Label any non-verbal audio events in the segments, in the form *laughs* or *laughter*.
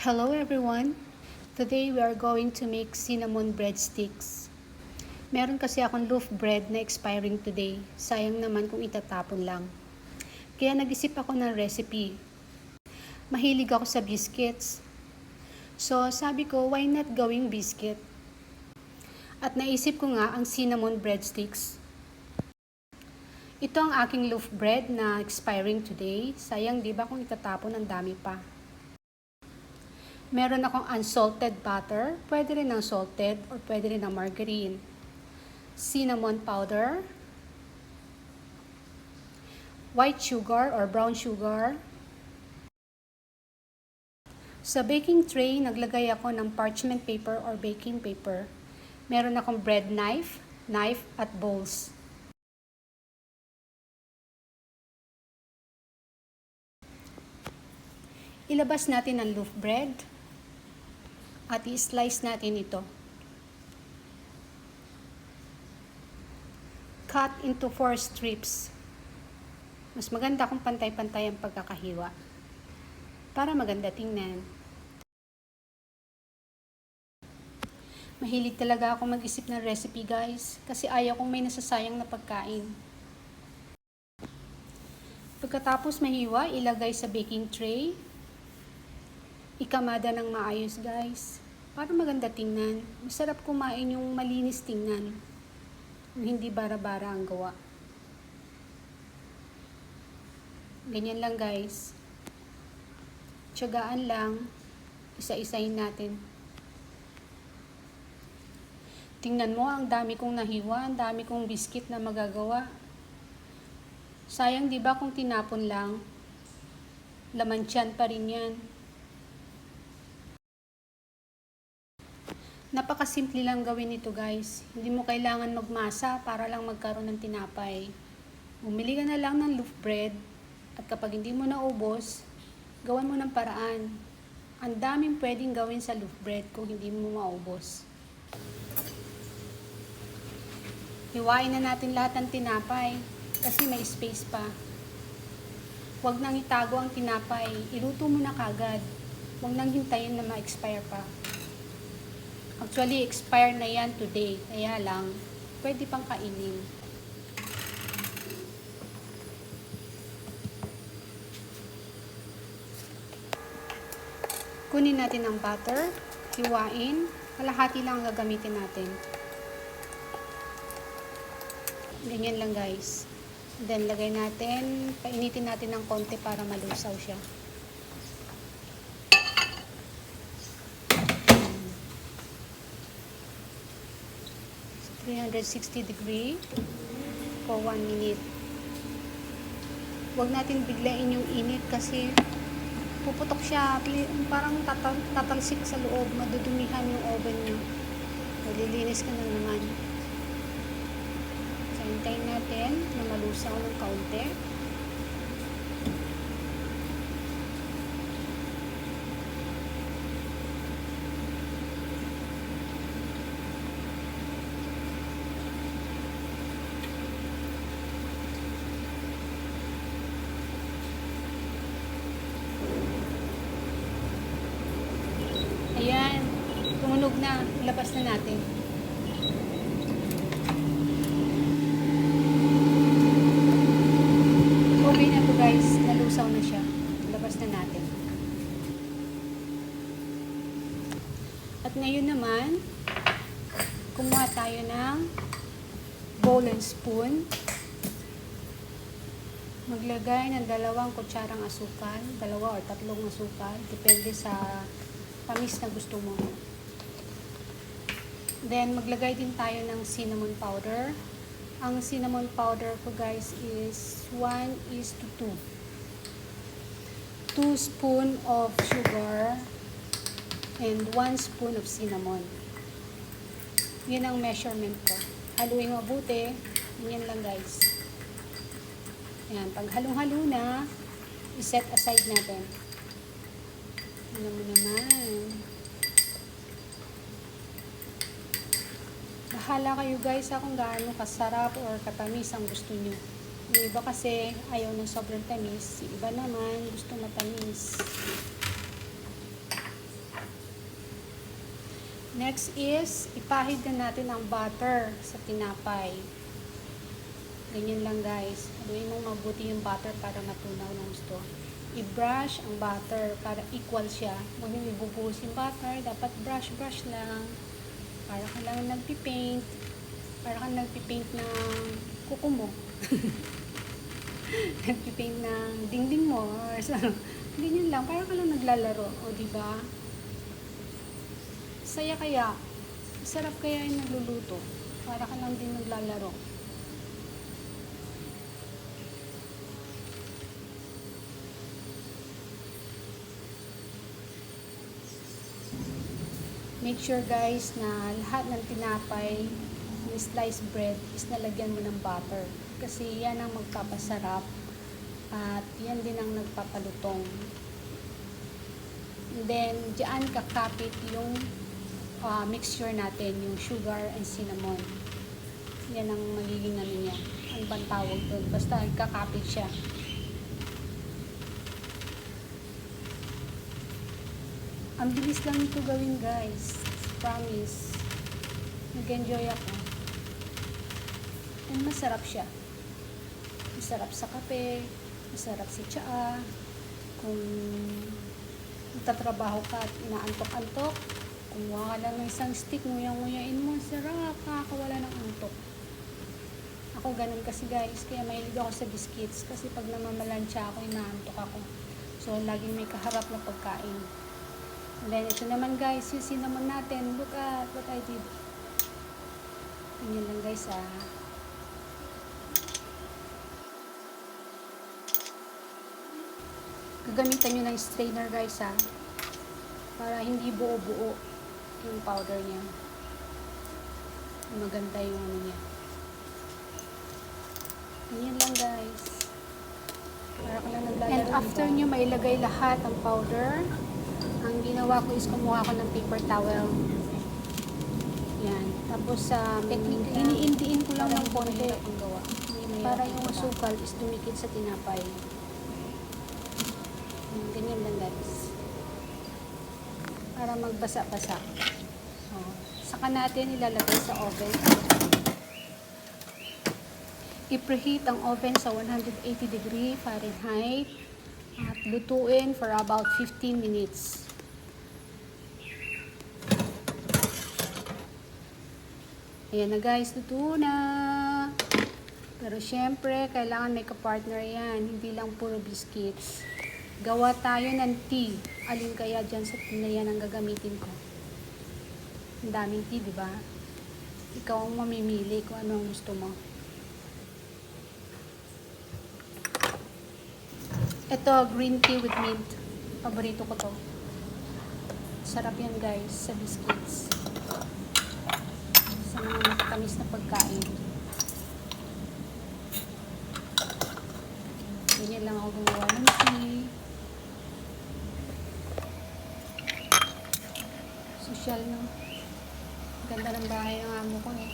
Hello everyone! Today we are going to make cinnamon breadsticks. Meron kasi akong loaf bread na expiring today. Sayang naman kung itatapon lang. Kaya nag-isip ako ng recipe. Mahilig ako sa biscuits. So sabi ko, why not gawing biscuit? At naisip ko nga ang cinnamon breadsticks. Ito ang aking loaf bread na expiring today. Sayang 'di ba kung itatapon ang dami pa. Meron akong unsalted butter, pwede rin ng salted or pwede rin ng margarine. Cinnamon powder, white sugar or brown sugar. Sa baking tray, naglagay ako ng parchment paper or baking paper. Meron akong bread knife, knife at bowls. Ilabas natin ang loaf bread at i-slice natin ito. Cut into 4 strips. Mas maganda kung pantay-pantay ang pagkakahiwa para maganda tingnan. Mahilig talaga ako mag-isip ng recipe guys kasi ayaw kong may nasasayang na pagkain. Pagkatapos mahiwa, ilagay sa baking tray ikamada ng maayos guys. Para maganda tingnan. Masarap kumain yung malinis tingnan. Yung hindi bara-bara ang gawa. Ganyan lang guys. Tiyagaan lang. Isa-isahin natin. Tingnan mo, ang dami kong nahiwa, ang dami kong biskit na magagawa. Sayang 'di ba kung tinapon lang? Laman tiyan pa rin 'yan. Napakasimple lang gawin ito guys. Hindi mo kailangan magmasa para lang magkaroon ng tinapay. Bumili ka na lang ng loaf bread at kapag hindi mo naubos, gawan mo ng paraan. Ang daming pwedeng gawin sa loaf bread kung hindi mo maubos. Hiwain na natin lahat ng tinapay kasi may space pa. Huwag nang itago ang tinapay. Iluto mo na kagad. Huwag nang hintayin na ma-expire pa. Actually, expire na yan today. Kaya lang, pwede pang kainin. Kunin natin ang butter, hiwain, kalahati lang ang gagamitin natin. Ganyan lang guys. Then, lagay natin, painitin natin ng konti para malusaw siya. 360 degree for 1 minute. Huwag natin biglain yung init kasi puputok siya, parang tatal tatalsik sa loob, madudumihan yung oven nyo. Malilinis ka na naman. So, hintayin natin na malusaw ng kaunti. Ayan. Tumunog na. Ilabas na natin. Okay na to guys. Nalusaw na siya. Ilabas na natin. At ngayon naman, kumuha tayo ng bowl and spoon. Maglagay ng dalawang kutsarang asukal, dalawa o tatlong asukal, depende sa tamis na gusto mo. Then, maglagay din tayo ng cinnamon powder. Ang cinnamon powder ko guys is 1 is to 2. 2 spoon of sugar and 1 spoon of cinnamon. Yun ang measurement ko. Haluin mabuti. Yan lang guys. Yan. Pag halong-halo na, iset aside natin. Alam mo naman. Bahala kayo guys ha kung gaano kasarap or katamis ang gusto nyo. Yung iba kasi ayaw ng sobrang tamis. Yung iba naman gusto matamis. Next is, ipahid na natin ang butter sa tinapay. Ganyan lang guys. Haluin mo mabuti yung butter para matunaw ng gusto. I-brush ang butter para equal siya. Huwag yung ibubuhos yung butter. Dapat brush-brush lang. Para ka lang nagpipaint. Para ka nagpipaint ng kuko mo. *laughs* nagpipaint ng dingding mo. Or so, *laughs* ganyan lang. Para ka lang naglalaro. O, di ba? Saya kaya. Sarap kaya yung nagluluto. Para ka lang din naglalaro. Make sure guys na lahat ng tinapay, ng sliced bread is nalagyan mo ng butter. Kasi yan ang magpapasarap at yan din ang nagpapalutong. And then, diyan kakapit yung ah, mixture natin, yung sugar and cinnamon. Yan ang magiging ano niya. Ano bang tawag doon? Basta kakapit siya. Ang bilis lang ito gawin guys. Promise. Nag-enjoy ako. And masarap siya. Masarap sa kape. Masarap sa tsaa. Kung nagtatrabaho ka at inaantok-antok, kumuha ka lang ng isang stick, nguyang-nguyain mo, sarap, nakakawala ng antok. Ako ganun kasi guys, kaya mahilig ako sa biscuits kasi pag namamalansya ako, inaantok ako. So, laging may kaharap na pagkain. And then, ito naman guys, yung cinnamon natin, look at what I did. Ganyan lang guys ah. Gagamitan nyo ng strainer guys ha. Para hindi buo-buo yung powder niya. Maganda yung ano niya. Ganyan lang guys. Para ka lang naglalaro. And after nyo mailagay lahat ang powder, ang ginawa ko is kumuha ko ng paper towel. Yan. Tapos um, iniindiin ko lang ng konti para yung asukal is dumikit sa tinapay. Hmm, Ganyan lang guys. Para magbasa-basa. Oh. Saka natin ilalagay sa oven. I-preheat ang oven sa 180 degree Fahrenheit at lutuin for about 15 minutes. Ayan na guys, luto na. Pero syempre, kailangan may kapartner yan. Hindi lang puro biscuits. Gawa tayo ng tea. Alin kaya dyan sa tea na yan ang gagamitin ko? Ang daming tea, di ba? Ikaw ang mamimili kung ano ang gusto mo. Ito, green tea with mint. Paborito ko to. Sarap yan guys sa biscuits. Sa mga matatamis na pagkain. Ganyan lang ako gumawa ng tea. Social no? Ganda ng bahay ng amo ko eh.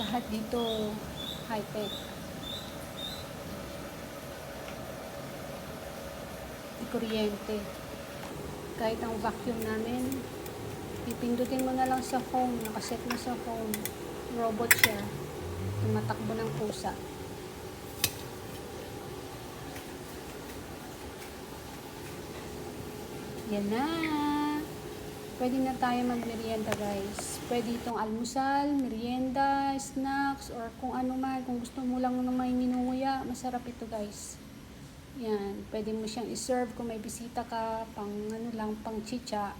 Lahat dito high-tech. Kuryente. Kahit ang vacuum namin, pipindutin mo na lang sa home, nakaset mo sa home. Robot siya. Tumatakbo ng pusa. Yan na. Pwede na tayo magmerienda guys. Pwede itong almusal, merienda, snacks, or kung ano man. Kung gusto mo lang naman minunguya, masarap ito guys. Yan. Pwede mo siyang iserve kung may bisita ka, pang ano lang, pang chicha.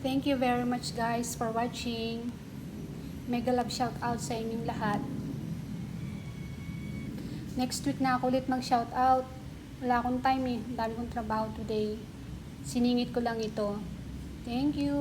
Thank you very much guys for watching. Mega love shout out sa inyong lahat. Next week na ako ulit mag shout out. Wala akong time eh. Dami kong trabaho today. Siningit ko lang ito. Thank you.